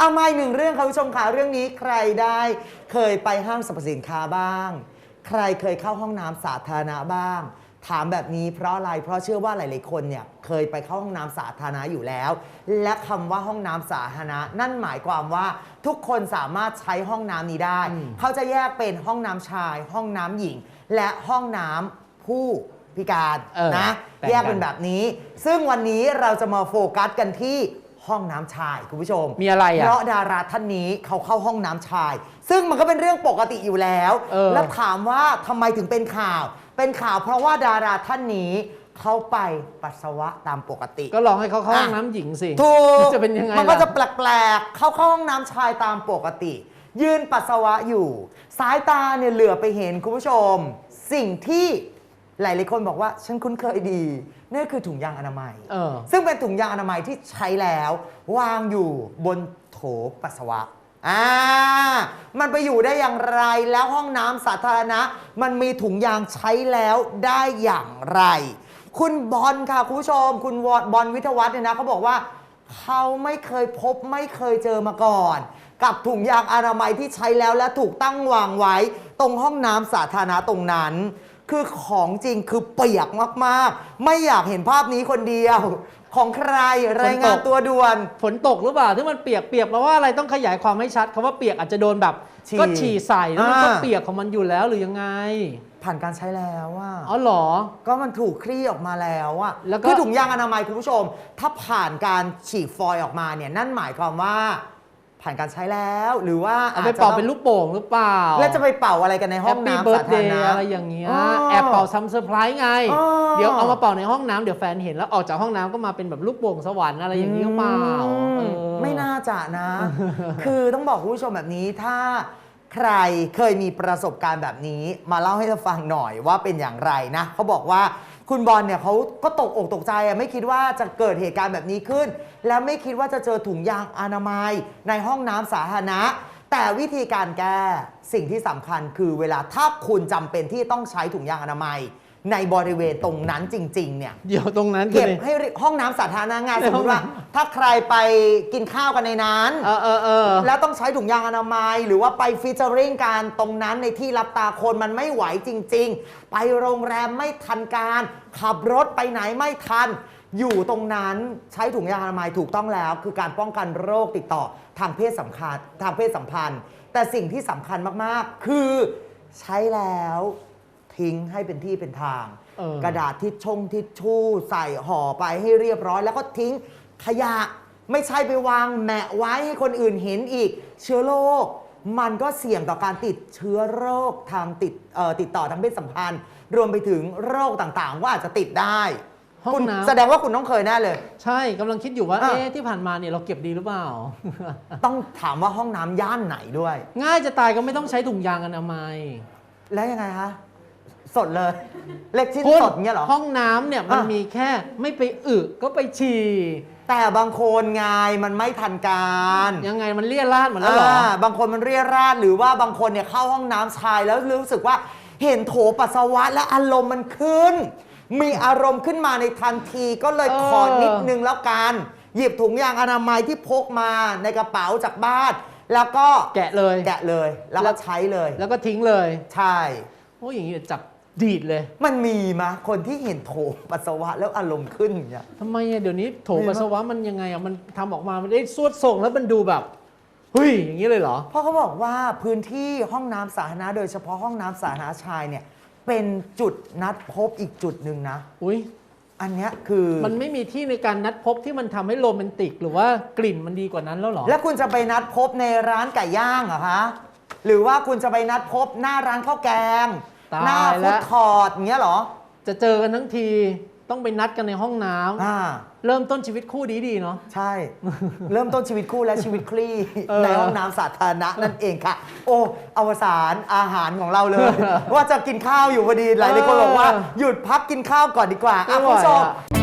เอามาอีกหนึ่งเรื่องค่ะคุณผู้ชมค่ะเรื่องนี้ใครได้เคยไปห้างสรรพสินค้าบ้าง ใครเคยเข้าห้องน้ำสาธารณะบ้าง ถามแบบนี้เพราะอะไรเพราะเชื่อว่าหลาย ๆ คนเนี่ยเคยไปเข้าห้องน้ำสาธารณะอยู่แล้ว และคำว่าห้องน้ำสาธารณะนั่นหมายความว่าทุกคนสามารถใช้ห้องน้ำนี้ได้อืมเขาจะแยกเป็นห้องน้ำชาย ห้องน้ำหญิง และห้องน้ำผู้พิการเออนะแบ่งกัน แยกเป็นแบบนี้ซึ่งวันนี้เราจะมาโฟกัสกันที่ ห้องน้ำชายคุณผู้ชมมีอะไรอะ เพราะดาราท่านนี้เขาเข้าห้องน้ำชาย ซึ่งมันก็เป็นเรื่องปกติอยู่แล้ว เออ แล้วถามว่าทำไมถึงเป็นข่าว เป็นข่าวเพราะว่าดาราท่านนี้เขาไปปัสสาวะตามปกติ ก็ลองให้เขาเข้าห้องอะน้ำหญิงสิถูกจะเป็นยังไงมันก็ล่ะจะแปลกๆ เข้าเข้าห้องน้ำชายตามปกติ ยืนปัสสาวะอยู่ สายตาเนี่ยเหลือไปเห็นคุณผู้ชม สิ่งที่ หลายๆคนบอกว่าฉันคุ้นเคยดีนั่นคือถุงยางอนามัย เออ ซึ่งเป็นถุงยางอนามัยที่ใช้แล้ว วางอยู่บนโถปัสสาวะอ่ามันไปอยู่ได้อย่างไรแล้วห้องน้ำสาธารณะ มันมีถุงยางใช้แล้วได้อย่างไร คุณบอลค่ะคุณผู้ชม คุณวอนบอลวิทยวัฒน์เนี่ยนะเขาบอกว่าเขาไม่เคยพบไม่เคยเจอมาก่อน กับถุงยางอนามัยที่ใช้แล้วและถูกตั้งวางไว้ ตรงห้องน้ำสาธารณะตรงนั้น คือของจริงคือเปียกมากๆ ไม่อยากเห็นภาพนี้คนเดียว ของใครรายงานตัวด่วน ฝนตกหรือเปล่าที่มันเปียกเปียกแปลว่าอะไรต้องขยายความให้ชัดคำว่าเปียกอาจจะโดนแบบฉี่ก็ฉี่ใส่แล้วมันก็อ่า เปียกของมันอยู่แล้วหรือยังไงผ่านการใช้แล้วว่าอ๋อเหรอ ก็มันถูกคลี่ออกมาแล้วอะแล้วก็ คือถุงยางอนามัยคุณผู้ชม ถ้าผ่านการฉีกฟอยล์ออกมาเนี่ยนั่นหมายความว่า ผ่านการใช้แล้ว หรือว่าเอาไปจจะเป่าต้องเป็นลูกโป่งหรือเปล่า แล้วจะไปเป่าอะไรกันในห้อง Happy น้ำสาธาร Birthday ณะอะไรอย่างเงี้ยอ๋อแอบเป่าซัมเซอร์ไพรส์ไงอ๋อเดี๋ยวเอามาเป่าในห้องน้ำเดี๋ยวแฟนเห็นแล้วออกจากห้องน้ำก็มาเป็นแบบลูกโป่งสวรรค์อะไรอย่างนี้หรือเปล่าอืมเออไม่น่าจะนะ คือต้องบอกคุณผู้ชมแบบนี้ถ้าใครเคยมีประสบการณ์แบบนี้มาเล่าให้เราฟังหน่อยว่าเป็นอย่างไรนะเขาบอกว่า คุณบอลเนี่ยเขาก็ตกอกตกใจอะไม่คิดว่าจะเกิดเหตุการณ์แบบนี้ขึ้น แล้วไม่คิดว่าจะเจอถุงยางอนามัยในห้องน้ำสาธารณะ แต่วิธีการแก้สิ่งที่สำคัญคือเวลาถ้าคุณจำเป็นที่ต้องใช้ถุงยางอนามัย ในบริเวณตรงนั้นจริง ๆ เนี่ย เดี๋ยวตรงนั้นคืเก็อบใน ให้เรียห้องน้ำสาธารณะงานในสมห้มองติว่า น้ถ้าใครไปกินข้าวกันในนั้น เออเออเออ แล้วต้องใช้ถุงยางอนามัย หรือว่าไปฟีเจอริงการตรงนั้นในที่รับตาคนมันไม่ไหวจริง ๆ ไปโรงแรมไม่ทันการ ขับรถไปไหนไม่ทัน อยู่ตรงนั้นใช้ถุงยางอนามัยถูกต้องแล้ว คือการป้องกันโรคติดต่อทางเพศสัมพันธ์ทางเพศสัมพันธ์ แต่สิ่งที่สำคัญมากๆ คือใช้แล้ว ทิ้งให้เป็นที่เป็นทาง เออ กระดาษทิชชงทิชชู่ใส่ห่อไปให้เรียบร้อย แล้วก็ทิ้งขยะไม่ใช่ไปวางแหมะไว้ให้คนอื่นเห็นอีก เชื้อโรคมันก็เสี่ยงต่อการติดเชื้อโรคทางติดเอ่อติดต่อทางเพศสัมพันธ์ รวมไปถึงโรคต่างๆ ว่าอาจจะติดได้ห้องคุณน้ำ แสดงว่าคุณต้องเคยแน่เลย ใช่กำลังคิดอยู่ว่า อะ เอ๊ะที่ผ่านมาเนี่ยเราเก็บดีหรือเปล่า ต้องถามว่าห้องน้ำย่านไหนด้วย ง่ายจะตายก็ไม่ต้องใช้ถุงยางอนามัย แล้วยังไงคะ สดเลย เล็กชิ้นคุณสดเงี้ยเหรอ ห้องน้ำเนี่ยมันอะ มีแค่ไม่ไปอึก็ไปฉี่แต่บางคนไงมันไม่ทันการยังไงมันเลี่ยราดหมดแล้วเหรอาบางคนมันเรียราดหรือว่าบางคนเนี่ยเข้าห้องน้ำชายแล้วรู้สึกว่าเห็นโถปัสสาวะและอารมณ์มันขึ้น มีอารมณ์ขึ้นมาในทันทีก็เลยเออ ขอนิดนึงแล้วกัน หยิบถุงยางอนามัยที่พกมาในกระเป๋าจากบ้าน แล้วก็แกะเลย แกะเลยแล้วก็ใช้เลยแล้วก็ทิ้งเลยใช่ โอ้ยอย่างนี้จับ ดีดเลยมันมีมะคนที่เห็นโถปัสสาวะแล้วอารมณ์ขึ้นอย่างเงี้ยทำไมอะเดี๋ยวนี้โถมีไหมปัสสาวะมันยังไงอะมันทำออกมามันได้สวดส่งแล้วมันดูแบบเฮ้ยอย่างนี้เลยเหรอ เพราะเขาบอกว่าพื้นที่ห้องน้ำสาธารณะโดยเฉพาะห้องน้ำสาธารณะชายเนี่ย เป็นจุดนัดพบอีกจุดหนึ่งนะ อุ้ยอันเนี้ยคือ มันไม่มีที่ในการนัดพบที่มันทำให้โรแมนติก หรือว่ากลิ่นมันดีกว่านั้นแล้วเหรอ แล้วคุณจะไปนัดพบในร้านไก่ย่างเหรอคะ หรือว่าคุณจะไปนัดพบหน้าร้านข้าวแกง ตายหน้าแล้ฟุว ตคอร์ทอย่างเงี้ยเหรอ จะเจอกันทั้งทีต้องไปนัดกันในห้องน้ำอ่า เริ่มต้นชีวิตคู่ดีๆเนาะ ใช่ เริ่มต้นชีวิตคู่และชีวิตคลี่ เออในห้องน้ำสาธารณะนั่นเองค่ะ โอ้อวสานอาหารของเราเลย ว่าจะกินข้าวอยู่พอดีหลายๆคนบอกว่าหยุดพักกินข้าวก่อนดีกว่าอะไม่ไหวคุณผู้ชม อะ